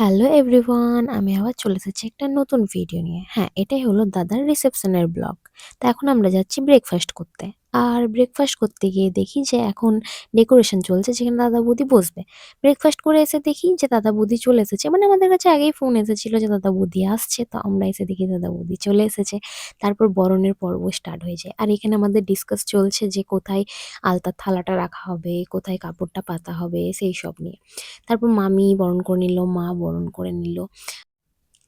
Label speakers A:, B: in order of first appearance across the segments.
A: Hello everyone, আমি আবার চলে এসেছি একটা নতুন ভিডিও নিয়ে। হ্যাঁ এটাই হলো দাদার রিসেপশনের ব্লগ তা এখন আমরা যাচ্ছি ব্রেকফাস্ট করতে। আর ব্রেকফাস্ট করতে গিয়ে দেখি যে এখন ডেকোরেশন চলছে, যেখানে দাদা বৌদি বসবে। ব্রেকফাস্ট করে এসে দেখি যে দাদা বৌদি চলে এসেছে। মানে আমাদের কাছে আগেই ফোন এসেছিল যে দাদা বৌদি আসছে, তো আমরা এসে দেখি দাদা বৌদি চলে এসেছে। তারপর বরণের পর্ব স্টার্ট হয়ে যায়। আর এখানে আমাদের ডিসকাস চলছে যে কোথায় আলতার থালাটা রাখা হবে, কোথায় কাপড়টা পাতা হবে, সেই সব নিয়ে। তারপর মামি বরণ করে নিল, মা বরণ করে নিল।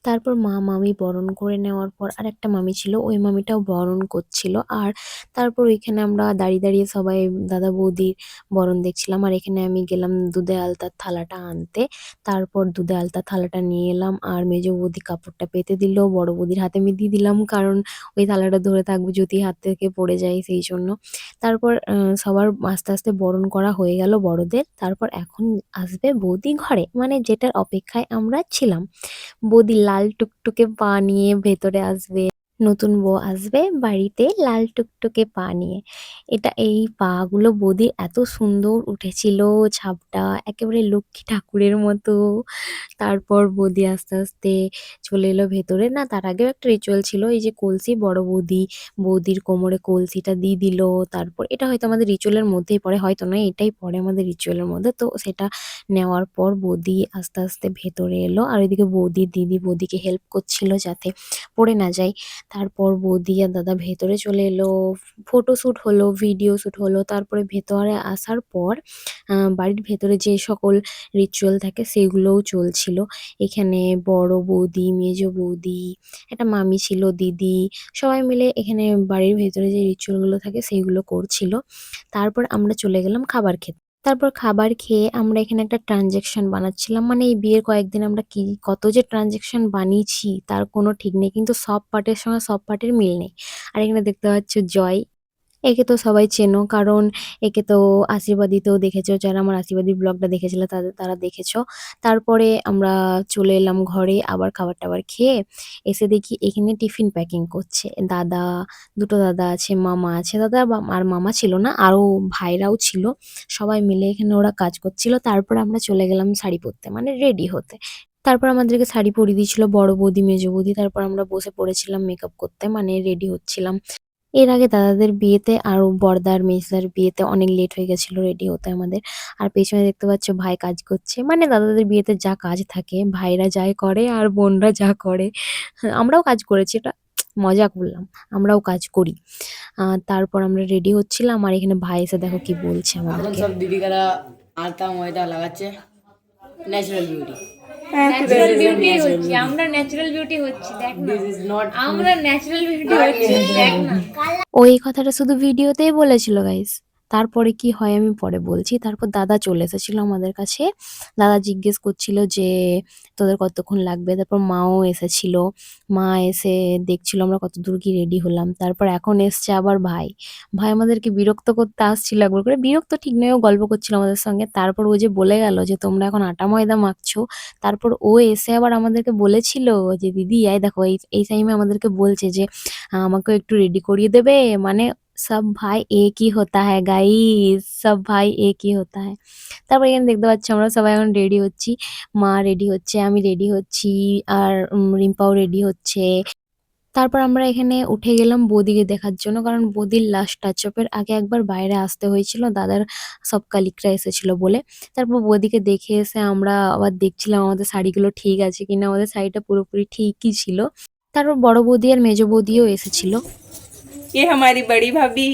A: তারপর মা মামি বরণ করে নেওয়ার পর আর একটা মামি ছিল, ওই মামিটাও বরণ করছিল। আর তারপর ওইখানে আমরা দাঁড়িয়ে দাঁড়িয়ে সবাই দাদা বৌদির বরণ দেখছিলাম। আর এখানে আমি গেলাম দুধে আলতার থালাটা আনতে। তারপর দুধে আলতার থালাটা নিয়ে এলাম আর মেজো বৌদি কাপড়টা পেতে দিল, বড় বৌদির হাতে আমি দিয়ে দিলাম কারণ ওই থালাটা ধরে থাকব যদি হাত থেকে পড়ে যায় সেই জন্য। তারপর সবার আস্তে আস্তে বরণ করা হয়ে গেল বড়দের। তারপর এখন আসবে বৌদি ঘরে মানে যেটার অপেক্ষায় আমরা ছিলাম। বৌদি লাল টুকটুকে পা নিয়ে ভেতরে আসবে। নতুন বউ আসবে বাড়িতে লাল টুকটুকে পা নিয়ে। এটা এই পাগুলো বৌদির এত সুন্দর উঠেছিল ছাপটা একেবারে লক্ষ্মী ঠাকুরের মতো। তারপর বৌদি আস্তে আস্তে চলে এলো ভেতরে। না, তার আগেও একটা রিচুয়াল ছিল, এই যে কলসি, বড় বৌদি, বৌদির কোমরে কলসিটা দিয়ে দিল। তারপর এটা হয়তো আমাদের রিচুয়ালের মধ্যেই পড়ে, হয়তো নয়, এটাই পড়ে আমাদের রিচুয়ালের মধ্যে। তো সেটা নেওয়ার পর বৌদি আস্তে আস্তে ভেতরে এলো। আর ওইদিকে বৌদির দিদি বৌদিকে হেল্প করছিল যাতে পড়ে না যায়। তারপর বৌদি আর দাদা ভেতরে চলে এলো ফটো শ্যুট হলো ভিডিও শ্যুট হলো, তারপরে ভেতরে আসার পর বাড়ির ভেতরে যে সকল রিচুয়াল থাকে সেগুলোও চলছিল। এখানে বড় বৌদি, মেজ বৌদি, একটা মামি ছিল, দিদি, সবাই মিলে এখানে বাড়ির ভেতরে যে রিচুয়ালগুলো থাকে সেইগুলো করছিল। তারপর আমরা চলে গেলাম খাবার খেতে। তারপর খাবার খেয়ে আমরা এখানে একটা ট্রানজেকশন বানাচ্ছিলাম। মানে এই বিয়ের কয়েকদিন আমরা কি, কত যে ট্রানজেকশন বানিয়েছি, তার কোনো ঠিক নেই। কিন্তু সব পার্টের সঙ্গে সব পার্টের মিল নেই। আর এখানে দেখতে পাচ্ছ জয় একে তো সবাই চেনো। কারণ একে তো আশীর্বাদীতেও দেখেছ, যারা আমার আশীর্বাদী ব্লগটা দেখেছিল তাদের, তারা দেখেছ। তারপরে আমরা চলে এলাম ঘরে আবার খাবার টাবার খেয়ে। এসে দেখি এখানে টিফিন প্যাকিং করছে। দাদা, দুটো দাদা আছে, মামা আছে। দাদা আর মামা ছিল না, আরও ভাইরাও ছিল। সবাই মিলে এখানে ওরা কাজ করছিল। তারপর আমরা চলে গেলাম শাড়ি পরতে মানে রেডি হতে। তারপর আমাদেরকে শাড়ি পরিয়ে দিয়েছিল বড় বৌদি, মেজো বৌদি। তারপর আমরা বসে পড়েছিলাম মেকআপ করতে মানে রেডি হচ্ছিলাম। এর আগে দাদাদের বিয়েতে আর বড়দার মেজদার বিয়েতে অনেক লেট হয়ে গেছিল রেডি হতে আমাদের। আর পেছনে দেখতে পাচ্ছ ভাই কাজ করছে। মানে দাদাদের বিয়েতে যা কাজ থাকে, ভাইরা যাই করে আর বোনরা যা করে। আমরাও কাজ করেছি, এটা মজা করলাম, আমরাও কাজ করি। তারপর আমরা রেডি হচ্ছিলাম আর এখানে ভাই এসে দেখো কি বলছে আমাদের
B: সব দিদিকারা আলতা ময়দা লাগাচ্ছে ন্যাচারাল বিউটি
C: ন্যাচারাল বিউটি হচ্ছে আমরা ন্যাচারাল বিউটি হচ্ছি দেখ না। আমরা ন্যাচারাল বিউটি হচ্ছি দেখ না।
A: ওই কথাটা শুধু ভিডিওতেই বলেছিল গাইস তারপরে কি হয় আমি পরে বলছি। তারপর দাদা চলে এসেছিল আমাদের কাছে। দাদা জিজ্ঞেস করছিল যে, তোদের কতক্ষণ লাগবে? তারপর মাও এসেছিল। মা এসে দেখছিল আমরা কত দূর কি রেডি হলাম। তারপর এখন এসছে আবার ভাই। ভাই আমাদেরকে বিরক্ত করতে আসছিল একবার করে। বিরক্ত ঠিক নয়, ও গল্প করছিল আমাদের সঙ্গে। তারপর ও যে বলে গেল যে, তোমরা এখন আটা ময়দা মাখছো? তারপর ও এসে আবার আমাদেরকে বলেছিল যে, দিদি আয় দেখো, এই এই টাইমে আমাদেরকে বলছে যে আমাকে একটু রেডি করিয়ে দেবে। মানে সব ভাই একই হতা হ্যায় গাইস সব ভাই একই হতা হ্যাঁ তারপর এখানে দেখতে পাচ্ছি আমরা সবাই এখন রেডি হচ্ছি, মা রেডি হচ্ছে, আমি রেডি হচ্ছি, আর রিম্পাও রেডি হচ্ছে। তারপর আমরা এখানে উঠে গেলাম বৌদিকে দেখার জন্য, কারণ বৌদির লাস্ট টাচঅপের আগে একবার বাইরে আসতে হয়েছিল, দাদার সব কালিকরা এসেছিল বলে। তারপর বৌদিকে দেখে এসে আমরা আবার দেখছিলাম আমাদের শাড়িগুলো ঠিক আছে কিনা, আমাদের শাড়িটা পুরোপুরি ঠিকই ছিল। তারপর বড় বৌদি আর মেজ বৌদিও এসেছিল।
D: ये हमारी बड़ी भाभी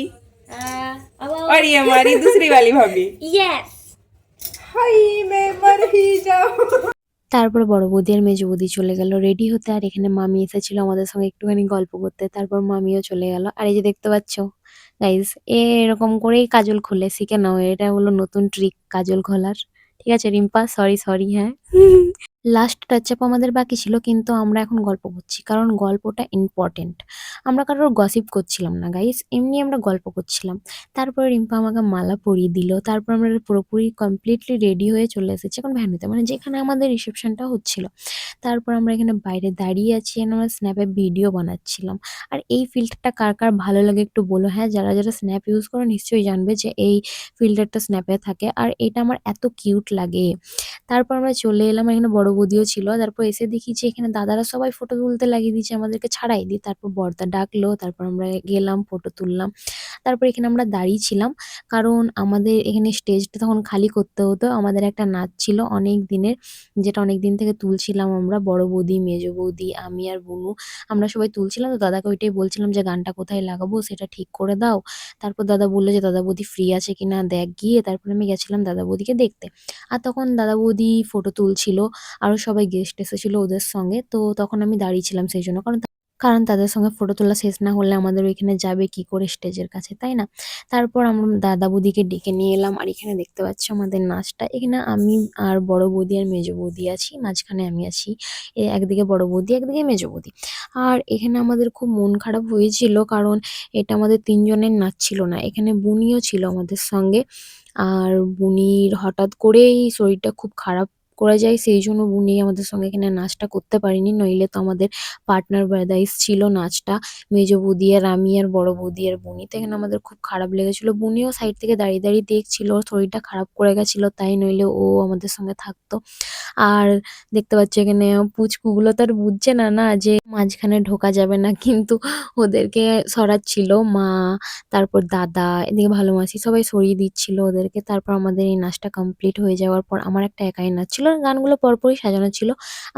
C: আহ, আবার
D: और ये हमारी दूसरी वाली भाभी
C: ইয়েস
D: हाय मैं मर ही जाऊं
A: তারপরে বড় বৌদি আর মেজো বৌদি চলে গেল রেডি হতে আর এখানে মামি এসেছিল আমাদের সঙ্গে একটুখানি গল্প করতে তারপর মামিও চলে গেল আর এই যে দেখতে পাচ্ছ গাইস এ এরকম করেই কাজল খুলে শিখে নাও এটা হলো নতুন ট্রিক কাজল খোলার ঠিক আছে রিম্পা সরি সরি হ্যাঁ লাস্ট টাচ আপ আমাদের বাকি ছিল, কিন্তু আমরা এখন গল্প করছি, কারণ গল্পটা ইম্পর্টেন্ট আমরা কারোর গসিপ করছিলাম না গাইস এমনি আমরা গল্প করছিলাম। তারপরে রিম্পা আমাকে মালা পরিয়ে দিল, তারপর আমরা পুরোপুরি কমপ্লিটলি রেডি হয়ে চলে এসেছি এখন ভ্যানুতে মানে যেখানে আমাদের রিসেপশনটা হচ্ছিল। তারপর আমরা এখানে বাইরে দাঁড়িয়ে আছি আমরা স্ন্যাপে ভিডিও বানাচ্ছিলাম। আর এই ফিল্টারটা কার কার ভালো লাগে একটু বলো হ্যাঁ যারা যারা স্ন্যাপ ইউজ করো নিশ্চয়ই জানবে যে এই ফিল্টারটা স্ন্যাপে থাকে, আর এটা আমার এত কিউট লাগে। তারপর আমরা চলে এলাম এখানে বড় বড় বৌদিও ছিল। তারপর এসে দেখি যে এখানে দাদারা সবাই ফটো তুলতে লাগিয়ে দিয়েছে, আমাদেরকে ছাড়াই দিয়ে। তারপর বর্দা ডাকলো, তারপর আমরা গেলাম ফটো তুললাম। তারপর এখানে আমরা দাঁড়িয়ে ছিলাম, কারণ আমাদের এখানে স্টেজটা তখন খালি করতে হতো। আমাদের একটা নাচ ছিল অনেক দিনের, যেটা অনেক দিন থেকে তুলছিলাম আমরা। বড় বৌদি, মেজো বৌদি, আমি আর বুনু, আমরা সবাই তুলছিলাম। তো দাদাকে ওইটাই বলছিলাম যে, গানটা কোথায় লাগাবো? সেটা ঠিক করে দাও। তারপর দাদা বলল যে, দাদা বৌদি ফ্রি আছে কিনা দেখ গিয়ে। তারপর আমি গেছিলাম দাদা বৌদিকে দেখতে। আর তখন দাদা বৌদি ফটো তুলছিল। আরও সবাই গেস্ট এসেছিল ওদের সঙ্গে। তো তখন আমি দাঁড়িয়েছিলাম সেই জন্য। কারণ কারণ তাদের সঙ্গে ফটো তোলা শেষ না হলে আমাদের ওইখানে যাবে কি করে স্টেজের কাছে, তাই না? তারপর আমরা দাদা বৌদিকে ডেকে নিয়ে এলাম। আর এখানে দেখতে পাচ্ছি আমাদের নাচটা। এখানে আমি আর বড় বৌদি আর মেজো বৌদি আছি। মাঝখানে আমি আছি। একদিকে বড় বৌদি, একদিকে মেজো বৌদি। আর এখানে আমাদের খুব মন খারাপ হয়েছিল কারণ এটা আমাদের তিনজনের নাচ ছিল না। এখানে বুনিও ছিল আমাদের সঙ্গে। আর বুনির হঠাৎ করেই শরীরটা খুব খারাপ করে যায়, সেই জন্য বুনি আমাদের সঙ্গে এখানে নাচটা করতে পারিনি। নইলে তো আমাদের পার্টনার ব্রাদার্স ছিল নাচটা, মেজো বৌদি আর আমি আর বড় বৌদি আর বুনি। তো এখানে আমাদের খুব খারাপ লেগেছিল। বুনিও সাইড থেকে দাঁড়িয়ে দাঁড়িয়ে দেখছিল, ওর শরীরটা খারাপ করে গেছিল, তাই নইলে ও আমাদের সঙ্গে থাকতো। আর দেখতে পাচ্ছি এখানে পুচকুগুলো তো আর বুঝছে না না যে মাঝখানে ঢোকা যাবে না, কিন্তু ওদেরকে সরাচ্ছিল মা, তারপর দাদা, এদিকে ভালো মাসি সবাই সরিয়ে দিচ্ছিল ওদেরকে। তারপর আমাদের এই নাচটা কমপ্লিট হয়ে যাওয়ার পর আমার একটা একাই নাচ ছিল গানগুলো পরপরই সাজানো ছিল।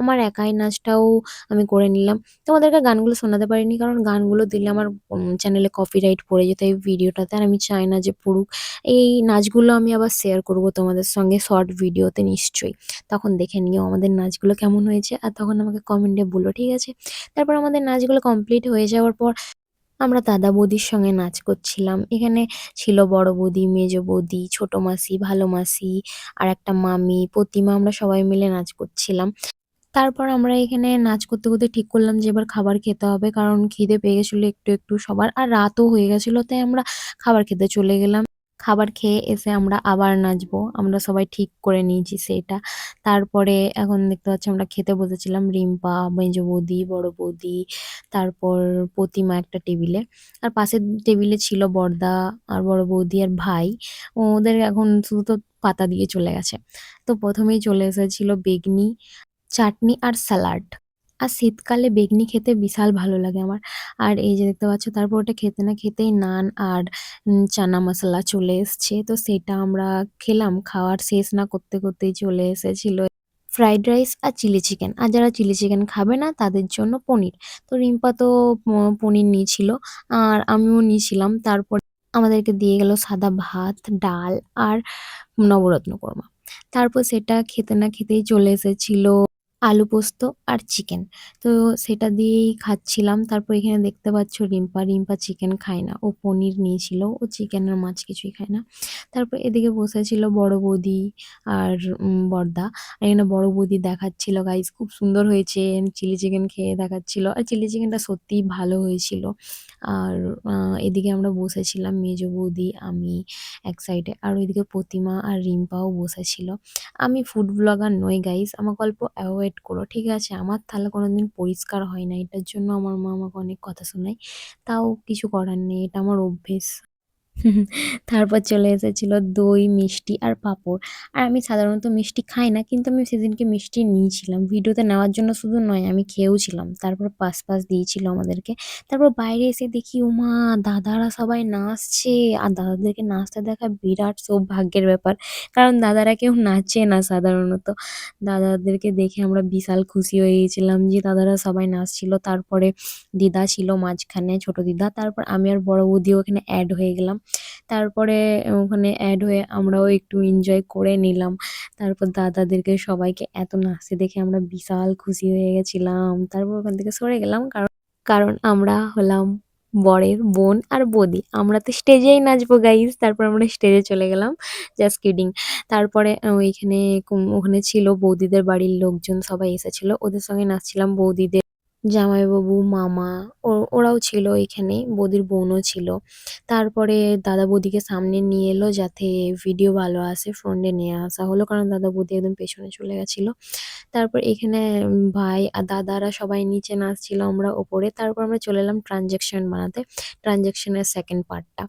A: আমার একাই নাচটাও আমি করে নিলাম। তোমাদেরকে গানগুলো শোনাতে পারিনি কারণ গানগুলো দিলে আমার চ্যানেলে কপিরাইট পড়ে যেত এই ভিডিওটাতে। আর আমি চাই না যে পড়ুক। এই নাচগুলো আমি আবার শেয়ার করব তোমাদের সঙ্গে শর্ট ভিডিওতে নিশ্চয়ই। তখন দেখে নিও আমাদের নাচগুলো কেমন হয়েছে। আর তখন আমাকে কমেন্টে বলো, ঠিক আছে? তারপর আমাদের নাচগুলো কমপ্লিট হয়ে যাওয়ার পর আমরা দাদা বৌদির সঙ্গে নাচ করছিলাম। এখানে ছিল বড় বৌদি, মেজ বৌদি, ছোট মাসি, ভালো মাসি আর একটা মামি, প্রতিমা আমরা সবাই মিলে নাচ করছিলাম। তারপর আমরা এখানে নাচ করতে করতে ঠিক করলাম যে এবার খাবার খেতে হবে কারণ খিদে পেয়ে গেছিল একটু একটু সবার আর রাতও হয়ে গেছিল তাই আমরা খাবার খেতে চলে গেলাম। খাবার খেয়ে এসে আমরা আবার নাচবো। আমরা সবাই ঠিক করে নিয়েছি সেটা। তারপরে এখন দেখতে পাচ্ছি আমরা খেতে বসেছিলাম রিম্পা, মেজ বৌদি, বড় বৌদি, তারপর প্রতিমা একটা টেবিলে। আর পাশের টেবিলে ছিল বড়দা আর বড় বৌদি আর ভাই। ওদের এখন শুধু তো পাতা দিয়ে চলে গেছে। তো প্রথমেই চলে এসেছিল বেগনি, চাটনি আর স্যালাড। আর শীতকালে বেগনি খেতে বিশাল ভালো লাগে আমার। আর এই যে দেখতে পাচ্ছ, তারপর ওটা খেতে না খেতেই নান আর চানা মশলা চলে এসছে। তো সেটা আমরা খেলাম, খাওয়ার শেষ না করতে করতেই চলে এসেছিল। ফ্রাইড রাইস আর চিলি চিকেন। আর যারা চিলি চিকেন খাবে না, তাদের জন্য পনির। তো রিম্পা তো পনির নিয়েছিল, আর আমিও নিয়েছিলাম। তারপর আমাদেরকে দিয়ে গেল সাদা ভাত, ডাল আর নবরত্ন কোরমা তারপর সেটা খেতে না খেতেই চলে এসেছিল। আলু পোস্ত আর চিকেন। তো সেটা দিয়েই খাচ্ছিলাম। তারপর এখানে দেখতে পাচ্ছ রিম্পা। রিম্পা চিকেন খায় না। ও পনির নিয়েছিল। ও চিকেন আর মাছ কিছুই খায় না। তারপর এদিকে বসেছিল বড় বৌদি আর বড়দা। আর এখানে বড় বৌদি দেখাচ্ছিল গাইস খুব সুন্দর হয়েছে। চিলি চিকেন খেয়ে দেখাচ্ছিল। আর চিলি চিকেনটা সত্যিই ভালো হয়েছিল। আর এদিকে আমরা বসেছিলাম মেজ বৌদি, আমি এক সাইডে আর ওইদিকে প্রতিমা আর রিম্পাও বসেছিল। আমি ফুড ব্লগার নই গাইস আমার গল্প অ্যাভয়েড করো, ঠিক আছে? আমার থালা কোনোদিন পরিষ্কার হয় না এটার জন্য আমার মা আমাকে অনেক কথা শোনায়। তাও কিছু করার নেই, এটা আমার অভ্যেস। তারপর চলে এসেছিল দই, মিষ্টি আর পাঁপড়। আর আমি সাধারণত মিষ্টি খাই না, কিন্তু আমি সেদিনকে মিষ্টি নিয়েছিলাম। ভিডিওতে নেওয়ার জন্য শুধু নয়, আমি খেয়েও ছিলাম তারপর পাস পাস দিয়েছিল আমাদেরকে। তারপর বাইরে এসে দেখি ওমা দাদারা সবাই নাচছে। আর দাদাদেরকে নাচতে দেখা বিরাট সৌভাগ্যের ব্যাপার। কারণ দাদারা কেউ নাচে না সাধারণত। দাদাদেরকে দেখে আমরা বিশাল খুশি হয়ে গেছিলাম যে দাদারা সবাই নাচছিল। তারপরে দিদা ছিল মাঝখানে, ছোট দিদা। তারপর আমি আর বড় বৌদিও ওখানে অ্যাড হয়ে গেলাম। তারপরে ওখানে অ্যাড হয়ে আমরাও একটু এনজয় করে নিলাম। তারপর দাদাদেরকে সবাইকে এত নাচতে দেখে আমরা বিশাল খুশি হয়ে গেছিলাম। তারপর ওখান থেকে সরে গেলাম কারণ কারণ আমরা হলাম বরের বোন আর বৌদি। আমরা তো স্টেজেই নাচবো গাইজ তারপর আমরা স্টেজে চলে গেলাম। জাস্ট কিডিং তারপরে ওইখানে ওখানে ছিল বৌদিদের বাড়ির লোকজন সবাই এসেছিল। ওদের সঙ্গে নাচছিলাম বৌদিদের। জামাইবাবু, মামা ও- ওরাও ছিল এখানে, বৌদির বোনও ছিল। তারপরে দাদা বৌদিকে সামনে নিয়ে এলো যাতে ভিডিও ভালো আসে ফ্রন্টে নিয়ে আসা হলো কারণ দাদা বৌদি একদম পেছনে চলে গেছিল। তারপর এখানে ভাই আর দাদারা সবাই নিচে নাচছিল আমরা ওপরে। তারপর আমরা চলে এলাম ট্রানজ্যাকশন বানাতে ট্রানজ্যাকশনের সেকেন্ড পার্টটা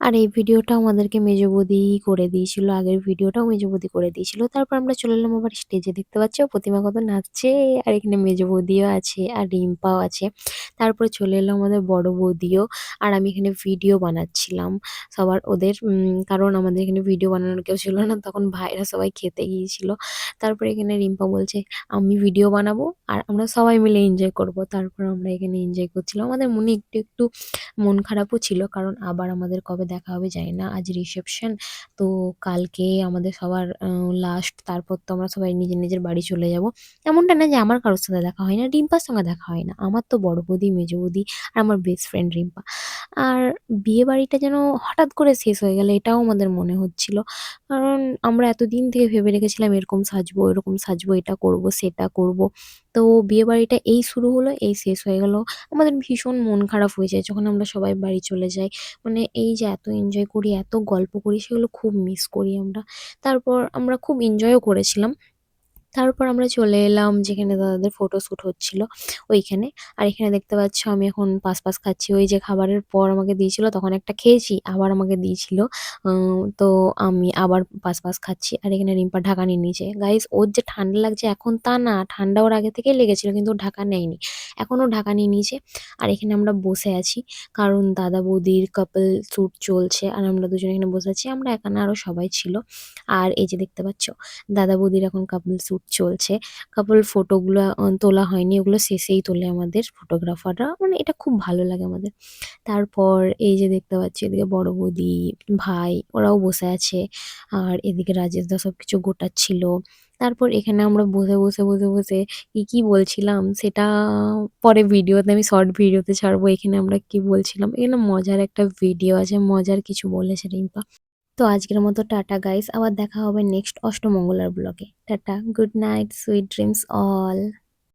A: আর এই ভিডিওটা আমাদেরকে মেজো বৌদিই করে দিয়েছিল, আগের ভিডিওটাও মেজো বৌদি করে দিয়েছিল। তারপর আমরা চলে এলাম আবার স্টেজে, দেখতে পাচ্ছ? প্রতিমা কত নাচছে, আর এখানে মেজো বৌদিও আছে, আর রিম্পাও আছে। তারপরে চলে এলো আমাদের বড় বৌদিও, আর আমি এখানে ভিডিও বানাচ্ছিলাম সবার, ওদের কারণ আমাদের এখানে ভিডিও বানানোর কেউ ছিল না, তখন ভাইরা সবাই খেতে গিয়েছিল। তারপরে এখানে রিম্পা বলছে, আমি ভিডিও বানাবো, আর আমরা সবাই মিলে এনজয় করব। তারপর আমরা এখানে এনজয় করছিলাম। আমাদের মনে একটু একটু মন খারাপও ছিল, কারণ আবার আমাদের কবে দেখা হবে, জানি না। আজ রিসেপশন তো কালকে আমাদের সবার লাস্ট তারপর তো আমরা সবাই নিজের নিজের বাড়ি চলে যাব। এমনটা না যে আমার কারোর সাথে দেখা হয় না, রিম্পার সঙ্গে দেখা হয় না। আমার তো বড় বৌদি, মেজো বৌদি আর আমার বেস্ট ফ্রেন্ড রিম্পা। আর বিয়ে বাড়িটা যেন হঠাৎ করে শেষ হয়ে গেল, এটাও আমাদের মনে হচ্ছিল। কারণ আমরা এতদিন থেকে ভেবে রেখেছিলাম, এরকম সাজবো এরকম সাজবো, এটা করব, সেটা করব। তো বিয়ে বাড়িটা এই শুরু হলো, এই শেষ হয়ে গেল। আমাদের ভীষণ মন খারাপ হয়ে যায় যখন আমরা সবাই বাড়ি চলে যাই। মানে এই যে এত এনজয় করি, এত গল্প করি, সেগুলো খুব মিস করি আমরা। তারপর আমরা খুব এনজয়ও করেছিলাম। তারপর আমরা চলে এলাম যেখানে দাদাদের ফটোশ্যুট হচ্ছিল, ওইখানে। আর এখানে দেখতে পাচ্ছ আমি এখন পাস পাস খাচ্ছি। ওই যে খাবারের পর আমাকে দিয়েছিল, তখন একটা খেয়েছি, আবার আমাকে দিয়েছিল। তো আমি আবার পাস পাস খাচ্ছি। আর এখানে রিম্পা ঢাকা নিয়ে নিয়েছে। গাইস ওর যে ঠান্ডা লাগছে এখন তা না, ঠান্ডা ওর আগে থেকেই লেগেছিল, কিন্তু ঢাকা নেয়নি। এখনও ঢাকা নিয়ে নিয়েছে। আর এখানে আমরা বসে আছি, কারণ দাদা বৌদির কাপল শ্যুট চলছে, আর আমরা দুজনে এখানে বসে আছি। আমরা এখানে আরও সবাই ছিল। আর এই যে দেখতে পাচ্ছ, দাদা বৌদির এখন কাপল শ্যুট চলছে কাপল ফটোগুলো তোলা হয়নি, ওগুলো শেষেই তোলে আমাদের ফটোগ্রাফাররা মানে এটা খুব ভালো লাগে আমাদের। তারপর এই যে দেখতে পাচ্ছি, এদিকে বড় বৌদি, ভাই, ওরাও বসে আছে। আর এদিকে রাজেশ দা সব কিছু গোটাচ্ছিল। তারপর এখানে আমরা বসে বসে বসে বসে কি কি বলছিলাম, সেটা পরে ভিডিওতে আমি শর্ট ভিডিওতে ছাড়বো। এখানে আমরা কি বলছিলাম, এখানে মজার একটা ভিডিও আছে, মজার কিছু বলেছে রিম্পা। তো আজকের মতো টাটা গাইস আবার দেখা হবে নেক্সট অষ্টমঙ্গলার ব্লগে tata. Good night sweet dreams all